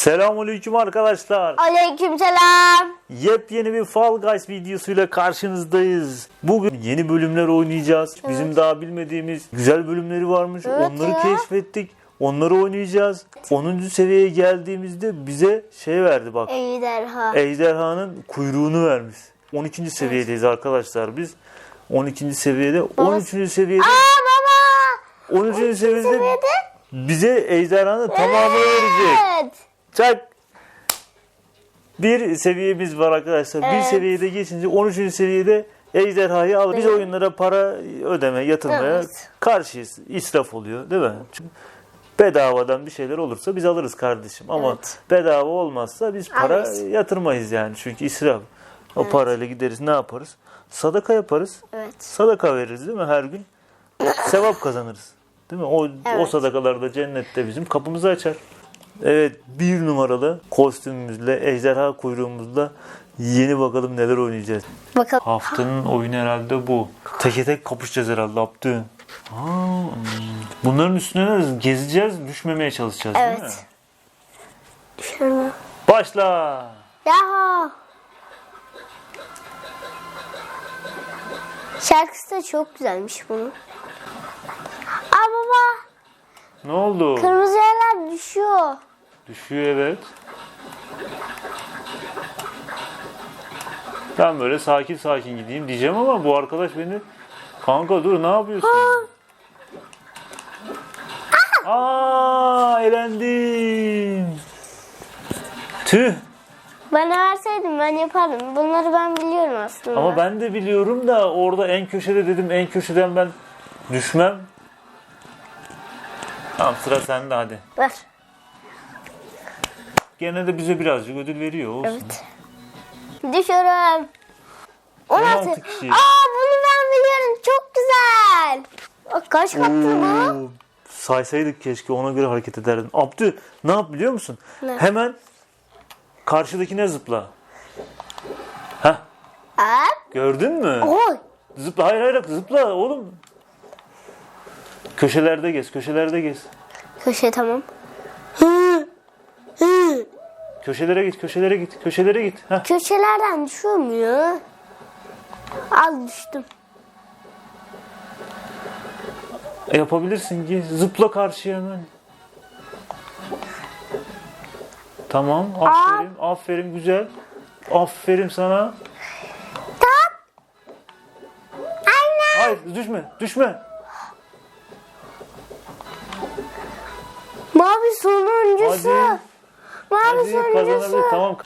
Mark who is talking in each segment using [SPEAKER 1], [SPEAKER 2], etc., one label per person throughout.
[SPEAKER 1] Selamünaleyküm arkadaşlar.
[SPEAKER 2] Aleykümselam.
[SPEAKER 1] Yepyeni bir Fall Guys videosuyla karşınızdayız. Bugün yeni bölümler oynayacağız. Bizim daha bilmediğimiz güzel bölümleri varmış.
[SPEAKER 2] Evet
[SPEAKER 1] Onları
[SPEAKER 2] ya.
[SPEAKER 1] keşfettik. Onları oynayacağız. 10. seviyeye geldiğimizde bize şey verdi bak.
[SPEAKER 2] Ejderha.
[SPEAKER 1] Ejderhanın kuyruğunu vermiş. 12. seviyedeyiz arkadaşlar biz. 12. seviyede 13. seviyede
[SPEAKER 2] Aa baba.
[SPEAKER 1] 13. seviyede
[SPEAKER 2] Seviyede.
[SPEAKER 1] bize ejderhanın tamamını verecek.
[SPEAKER 2] Evet.
[SPEAKER 1] Çak. Bir seviyemiz var arkadaşlar. Bir
[SPEAKER 2] Evet.
[SPEAKER 1] seviyede geçince 13. seviyede ejderhayı al. Biz
[SPEAKER 2] Evet.
[SPEAKER 1] oyunlara para ödeme, yatırmaya
[SPEAKER 2] Evet.
[SPEAKER 1] karşıyız. İsraf oluyor değil mi? Çünkü bedavadan bir şeyler olursa biz alırız kardeşim. Ama
[SPEAKER 2] Evet.
[SPEAKER 1] bedava olmazsa biz para
[SPEAKER 2] Alırız.
[SPEAKER 1] yatırmayız yani. Çünkü israf. O parayla gideriz ne yaparız? Sadaka yaparız.
[SPEAKER 2] Evet.
[SPEAKER 1] Sadaka veririz değil mi her gün? Sevap kazanırız. Değil mi? O, o
[SPEAKER 2] Evet.
[SPEAKER 1] sadakalar da cennette bizim kapımızı açar. Evet bir numaralı kostümümüzle, ejderha kuyruğumuzla yeni bakalım neler oynayacağız.
[SPEAKER 2] Bakalım.
[SPEAKER 1] Haftanın oyunu herhalde bu. Teke tek kapışacağız herhalde Abdü. Aa, hmm. Bunların üstüne de gezeceğiz, düşmemeye çalışacağız değil mi?
[SPEAKER 2] Evet. Şunu.
[SPEAKER 1] Başla.
[SPEAKER 2] Yahu. Şarkısı da çok güzelmiş bunun. Aa baba.
[SPEAKER 1] Ne oldu?
[SPEAKER 2] Kırmızı yerler düşüyor.
[SPEAKER 1] Düşüyor evet. Ben böyle sakin sakin gideyim diyeceğim ama bu arkadaş beni kanka dur ne yapıyorsun? Aa elendim. Tüh.
[SPEAKER 2] Bana verseydin ben yapardım. Bunları ben biliyorum aslında.
[SPEAKER 1] Ama ben de biliyorum da orada en köşede dedim en köşeden ben düşmem. Tamam sıra sende hadi.
[SPEAKER 2] Ver.
[SPEAKER 1] Gene de bize birazcık ödül veriyor olsun.
[SPEAKER 2] Evet. Düşüyorum. 16.
[SPEAKER 1] 16 kişi.
[SPEAKER 2] Aa bunu ben biliyorum. Çok güzel. Kaç kattı bu?
[SPEAKER 1] Oo, Saysaydık keşke ona göre hareket ederdin. Abdü ne yap biliyor musun?
[SPEAKER 2] Ne?
[SPEAKER 1] Hemen karşıdakine zıpla. Heh
[SPEAKER 2] Aa,
[SPEAKER 1] gördün mü?
[SPEAKER 2] oy.
[SPEAKER 1] Zıpla hayır hayır zıpla oğlum. Köşelerde gez köşelerde gez.
[SPEAKER 2] Köşe tamam.
[SPEAKER 1] Köşelere git köşelere git köşelere git. Heh.
[SPEAKER 2] Köşelerden düşüyor mu ya? Al düştüm.
[SPEAKER 1] E, yapabilirsin ki zıpla karşıya hemen. Tamam aferin aferin güzel. Aferin sana.
[SPEAKER 2] Tak. Anne.
[SPEAKER 1] Hayır düşme düşme.
[SPEAKER 2] Mavi sonuncusu.
[SPEAKER 1] Hadi.
[SPEAKER 2] Mavi
[SPEAKER 1] Hadi kazanabilir. Tamam.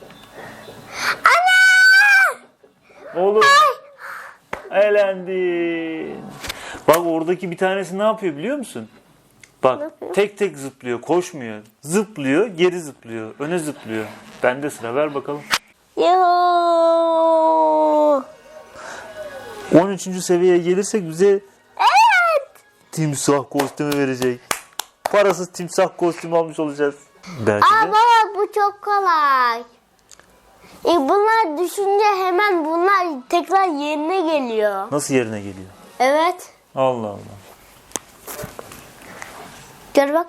[SPEAKER 2] Ana.
[SPEAKER 1] Oğlum. Elendin. Bak oradaki bir tanesi ne yapıyor biliyor musun? Bak
[SPEAKER 2] yapıyor?
[SPEAKER 1] tek tek zıplıyor, koşmuyor. Zıplıyor, geri zıplıyor, öne zıplıyor. Bende sıra ver bakalım.
[SPEAKER 2] Yoo.
[SPEAKER 1] 13. seviyeye gelirsek bize
[SPEAKER 2] Evet.
[SPEAKER 1] timsah kostümü verecek. Parasız timsah kostümü almış olacağız. Belki
[SPEAKER 2] Aa
[SPEAKER 1] de
[SPEAKER 2] baba bu çok kolay. E bunlar düşünce hemen bunlar tekrar yerine geliyor.
[SPEAKER 1] nasıl yerine geliyor?
[SPEAKER 2] Evet.
[SPEAKER 1] Allah Allah.
[SPEAKER 2] Gör bak.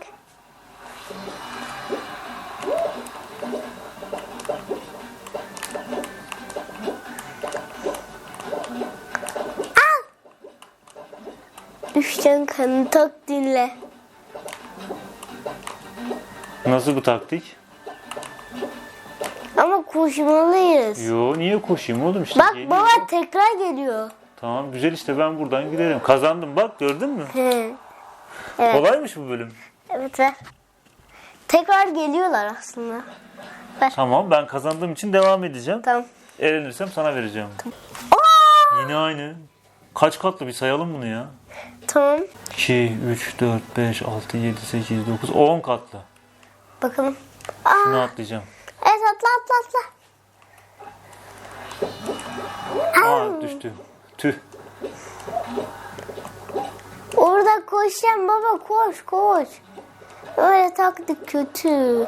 [SPEAKER 2] Al. Düşten kanı tak dinle.
[SPEAKER 1] Nasıl bu taktik?
[SPEAKER 2] Ama koşmalıyız.
[SPEAKER 1] Yo niye koşayım oğlum işte
[SPEAKER 2] Bak
[SPEAKER 1] geliyor.
[SPEAKER 2] baba tekrar geliyor.
[SPEAKER 1] Tamam güzel işte ben buradan giderim. Kazandım bak gördün mü?
[SPEAKER 2] Evet.
[SPEAKER 1] Kolaymış bu bölüm.
[SPEAKER 2] Evet ver. Tekrar geliyorlar aslında.
[SPEAKER 1] Tamam ben kazandığım için devam edeceğim.
[SPEAKER 2] Tamam.
[SPEAKER 1] Eğlenirsem sana vereceğim.
[SPEAKER 2] Aa!
[SPEAKER 1] Yine aynı. Kaç katlı bir sayalım bunu ya.
[SPEAKER 2] Tamam.
[SPEAKER 1] 2, 3, 4, 5, 6, 7, 8, 9, 10 katlı.
[SPEAKER 2] Bakalım. Aa,
[SPEAKER 1] atlayacağım.
[SPEAKER 2] evet atla atla atla.
[SPEAKER 1] Aa düştü. Tüh.
[SPEAKER 2] Orada koşacağım baba koş koş. Öyle taktik kötü.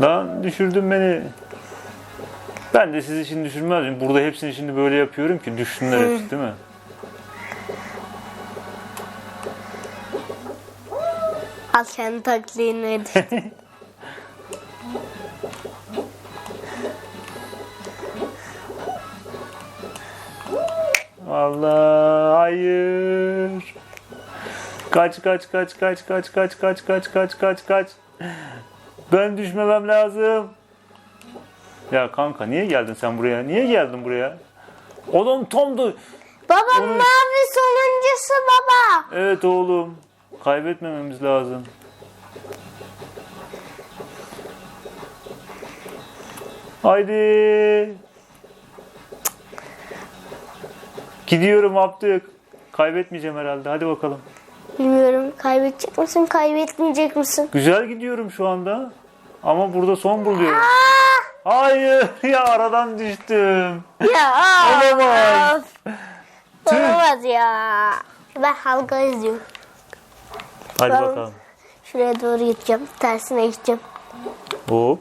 [SPEAKER 1] Lan düşürdün beni. Ben de sizi şimdi düşürmezdim. Burada hepsini şimdi böyle yapıyorum ki düşsünler hepsi değil mi?
[SPEAKER 2] Al kendi taktiğini.
[SPEAKER 1] Allah hayır. Kaç kaç kaç kaç kaç kaç kaç kaç kaç kaç kaç. Ben düşmemem lazım. Ya kanka niye geldin sen buraya? Niye geldin buraya? Oğlum Tom'du.
[SPEAKER 2] Baba
[SPEAKER 1] Onu-
[SPEAKER 2] mavi sonuncusu baba.
[SPEAKER 1] Evet oğlum. Kaybetmememiz lazım. Haydi. Gidiyorum Abdük. Kaybetmeyeceğim herhalde. Hadi bakalım.
[SPEAKER 2] Bilmiyorum kaybedecek misin kaybetmeyecek misin?
[SPEAKER 1] Güzel gidiyorum şu anda. Ama burada son buluyorum. Hayır ya aradan düştüm.
[SPEAKER 2] Ya
[SPEAKER 1] Olamaz. Tüh.
[SPEAKER 2] Olamaz ya. Ben halka izliyorum.
[SPEAKER 1] Hadi
[SPEAKER 2] Ben-
[SPEAKER 1] bakalım.
[SPEAKER 2] Şuraya doğru gideceğim. Tersine gideceğim.
[SPEAKER 1] Hop.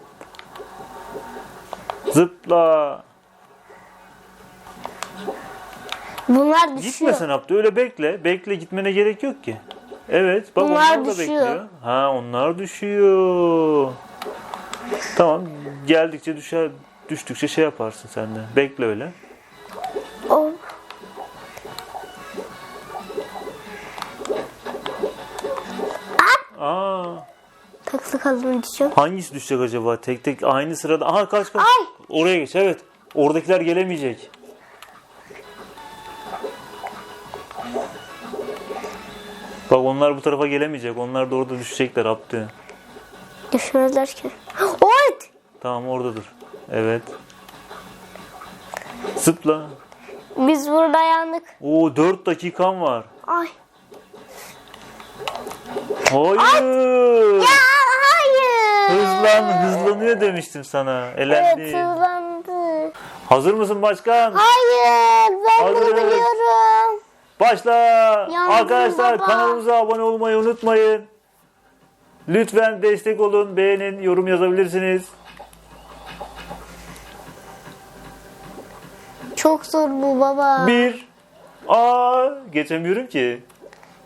[SPEAKER 1] Zıpla.
[SPEAKER 2] Bunlar düşüyor.
[SPEAKER 1] Gitme sen Abdü öyle bekle. Bekle gitmene gerek yok ki. Evet bak
[SPEAKER 2] Bunlar
[SPEAKER 1] onlar da
[SPEAKER 2] düşüyor.
[SPEAKER 1] bekliyor. Ha onlar düşüyor. Tamam geldikçe düşer düştükçe şey yaparsın sen de. Bekle öyle.
[SPEAKER 2] Oh.
[SPEAKER 1] Aa
[SPEAKER 2] Takılı kaldım diyeceğim.
[SPEAKER 1] hangisi düşecek acaba? Tek tek aynı sırada. Aha kaç kaç.
[SPEAKER 2] Ay!
[SPEAKER 1] Oraya geç evet. Oradakiler gelemeyecek. Bak onlar bu tarafa gelemeyecek. Onlar da orada düşecekler Abdü.
[SPEAKER 2] Düşmezler ki. Oy!
[SPEAKER 1] Tamam orada dur. Evet. Zıpla.
[SPEAKER 2] Biz burada yandık.
[SPEAKER 1] Oo 4 dakikan var.
[SPEAKER 2] Ay.
[SPEAKER 1] Hayır.
[SPEAKER 2] Ya hayır.
[SPEAKER 1] Hızlan, hızlanıyor demiştim sana. Elendin.
[SPEAKER 2] Evet hızlandı.
[SPEAKER 1] Hazır mısın başkan?
[SPEAKER 2] Hayır ben bunu biliyorum.
[SPEAKER 1] Başla.
[SPEAKER 2] Yandım
[SPEAKER 1] Arkadaşlar
[SPEAKER 2] baba.
[SPEAKER 1] kanalımıza abone olmayı unutmayın. Lütfen destek olun, beğenin, yorum yazabilirsiniz.
[SPEAKER 2] Çok zor bu baba.
[SPEAKER 1] Bir. Aa, geçemiyorum ki.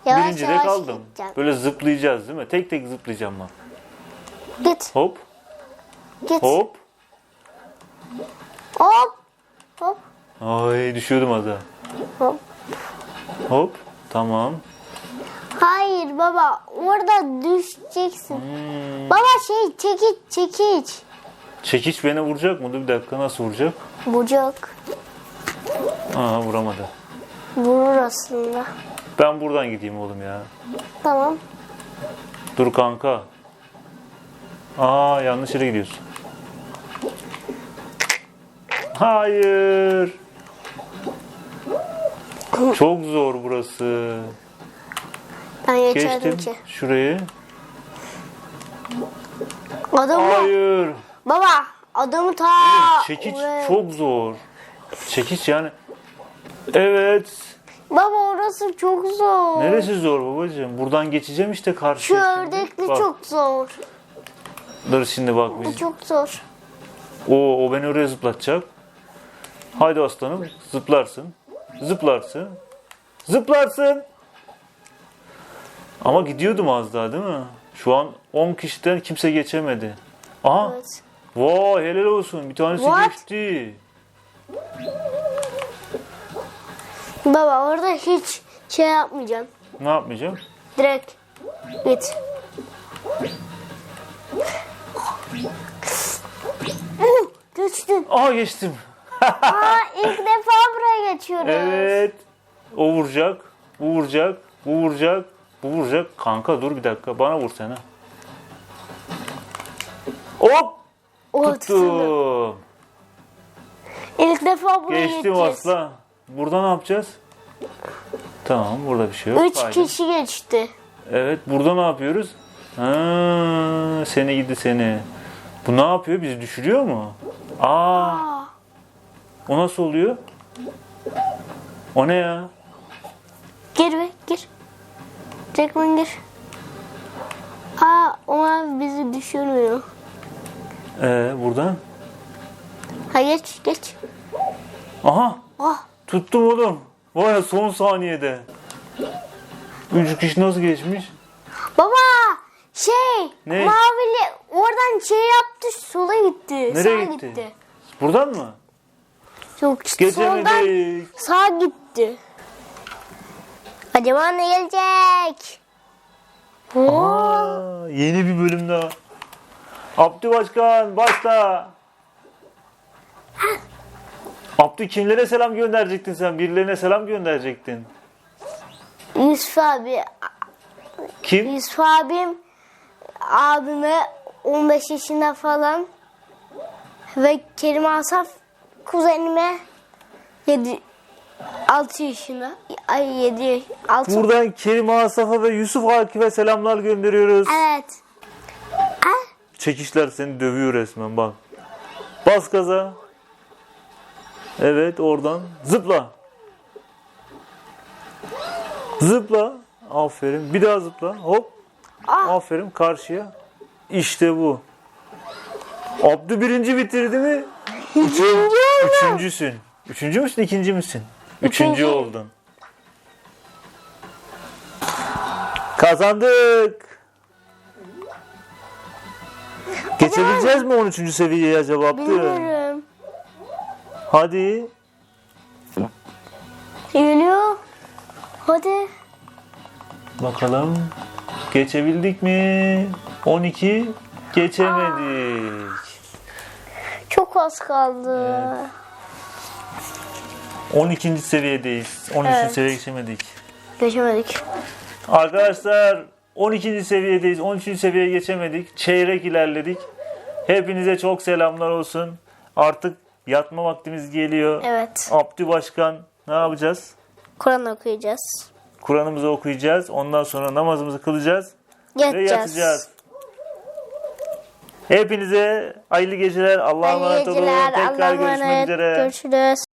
[SPEAKER 2] Yavaş
[SPEAKER 1] Birincide
[SPEAKER 2] yavaş
[SPEAKER 1] kaldım.
[SPEAKER 2] gideceğim.
[SPEAKER 1] Böyle zıplayacağız değil mi? Tek tek zıplayacağım ben.
[SPEAKER 2] Git
[SPEAKER 1] Hop,
[SPEAKER 2] git.
[SPEAKER 1] hop.
[SPEAKER 2] Hop. Hop.
[SPEAKER 1] Ay düşüyordum az daha.
[SPEAKER 2] Hop.
[SPEAKER 1] Hop. Tamam.
[SPEAKER 2] Hayır baba orada düşeceksin.
[SPEAKER 1] Hmm.
[SPEAKER 2] Baba şey çekiç çekiç.
[SPEAKER 1] Çekiç beni vuracak mı? Dur bir dakika nasıl vuracak?
[SPEAKER 2] Bucak.
[SPEAKER 1] Aa vuramadı.
[SPEAKER 2] Vurur aslında.
[SPEAKER 1] Ben buradan gideyim oğlum ya.
[SPEAKER 2] Tamam.
[SPEAKER 1] Dur kanka. Aa yanlış yere gidiyorsun. Hayır. Çok zor burası.
[SPEAKER 2] Ben geçerdim
[SPEAKER 1] Geçtim
[SPEAKER 2] ki.
[SPEAKER 1] şurayı.
[SPEAKER 2] Adamı
[SPEAKER 1] Hayır.
[SPEAKER 2] baba adamı ta
[SPEAKER 1] Çekiç
[SPEAKER 2] oraya-
[SPEAKER 1] çok zor. Çekiç yani. Evet.
[SPEAKER 2] Baba orası çok zor.
[SPEAKER 1] Neresi zor babacığım? Buradan geçeceğim işte
[SPEAKER 2] Şu
[SPEAKER 1] karşıya. şimdi.
[SPEAKER 2] ördekli
[SPEAKER 1] Bak,
[SPEAKER 2] çok zor.
[SPEAKER 1] Dur şimdi bak
[SPEAKER 2] Bu
[SPEAKER 1] biz.
[SPEAKER 2] çok zor.
[SPEAKER 1] O, o beni oraya zıplatacak. Haydi aslanım zıplarsın. Zıplarsın. Zıplarsın. Ama gidiyordum az daha değil mi? Şu an 10 kişiden kimse geçemedi. Aha.
[SPEAKER 2] Evet.
[SPEAKER 1] Vay helal olsun. Bir tanesi
[SPEAKER 2] What?
[SPEAKER 1] geçti.
[SPEAKER 2] Baba orada hiç şey yapmayacağım.
[SPEAKER 1] Ne yapmayacağım?
[SPEAKER 2] Direkt git. Geçtin.
[SPEAKER 1] Aha geçtim.
[SPEAKER 2] Aa ilk defa buraya geçiyoruz.
[SPEAKER 1] Evet. O vuracak. Bu vuracak. Bu vuracak. Bu vuracak. Kanka dur bir dakika. Bana vur sen ha. Hop.
[SPEAKER 2] O.
[SPEAKER 1] Tuttum.
[SPEAKER 2] İlk defa buraya
[SPEAKER 1] Geçtim
[SPEAKER 2] geçeceğiz.
[SPEAKER 1] asla. Burada ne yapacağız? Tamam burada bir şey yok.
[SPEAKER 2] Üç
[SPEAKER 1] Haydi.
[SPEAKER 2] kişi geçti.
[SPEAKER 1] Evet burada ne yapıyoruz? Ha, seni gidi seni. Bu ne yapıyor? Bizi düşürüyor mu? Aa,
[SPEAKER 2] Aa,
[SPEAKER 1] o nasıl oluyor? O ne ya?
[SPEAKER 2] gir be gir. Jackman gir. Aa ona bizi düşürmüyor.
[SPEAKER 1] Ee, buradan.
[SPEAKER 2] Ha geç geç.
[SPEAKER 1] Aha
[SPEAKER 2] Ah
[SPEAKER 1] tuttum oğlum. Vay son saniyede. Üç kişi nasıl geçmiş?
[SPEAKER 2] baba şey
[SPEAKER 1] Ne?
[SPEAKER 2] mavili oradan şey yaptı sola gitti.
[SPEAKER 1] Nereye gitti?
[SPEAKER 2] gitti.
[SPEAKER 1] Buradan mı?
[SPEAKER 2] Yok soldan
[SPEAKER 1] Geçemedik.
[SPEAKER 2] sağa gitti. Acaba ne gelecek? Oo.
[SPEAKER 1] Aa, yeni bir bölüm daha. Abdü Başkan başla. Abdü kimlere selam gönderecektin sen? Birilerine selam gönderecektin.
[SPEAKER 2] Yusuf abi,
[SPEAKER 1] Kim?
[SPEAKER 2] Yusuf abim abime 15 yaşında falan ve Kerim Asaf kuzenime 7 6 yaşında. Ay 7 6.
[SPEAKER 1] Buradan Kerim Asaf'a ve Yusuf Akif'e selamlar gönderiyoruz.
[SPEAKER 2] Evet. Ah,
[SPEAKER 1] Çekişler seni dövüyor resmen bak. Bas gaza. Evet oradan zıpla. Zıpla. Aferin. Bir daha zıpla. Hop.
[SPEAKER 2] Ah.
[SPEAKER 1] Aferin karşıya. İşte bu. Abdü birinci bitirdi mi?
[SPEAKER 2] Üçüncü
[SPEAKER 1] Üçüncüsün. Üçüncü müsün ikinci misin? Üçüncü
[SPEAKER 2] Üçüncü.
[SPEAKER 1] oldun. Kazandık. Geçebileceğiz mi 13. seviyeye acaba Abdü?
[SPEAKER 2] Bilmiyorum.
[SPEAKER 1] Hadi.
[SPEAKER 2] Geliyor. Hadi.
[SPEAKER 1] Bakalım. Geçebildik mi? 12. Geçemedik.
[SPEAKER 2] Az kaldı.
[SPEAKER 1] 12. seviyedeyiz. 13.
[SPEAKER 2] Evet.
[SPEAKER 1] seviyeye geçemedik.
[SPEAKER 2] Geçemedik.
[SPEAKER 1] Arkadaşlar 12. seviyedeyiz. 13. seviyeye geçemedik. Çeyrek ilerledik. Hepinize çok selamlar olsun. Artık yatma vaktimiz geliyor.
[SPEAKER 2] Evet.
[SPEAKER 1] Abdü Başkan ne yapacağız?
[SPEAKER 2] Kur'an okuyacağız.
[SPEAKER 1] Kur'an'ımızı okuyacağız. Ondan sonra namazımızı kılacağız. Ve
[SPEAKER 2] Yatacağız.
[SPEAKER 1] Hepinize hayırlı geceler. Allah'a emanet olun. Tekrar
[SPEAKER 2] Allah'a
[SPEAKER 1] görüşmek üzere.
[SPEAKER 2] Görüşürüz.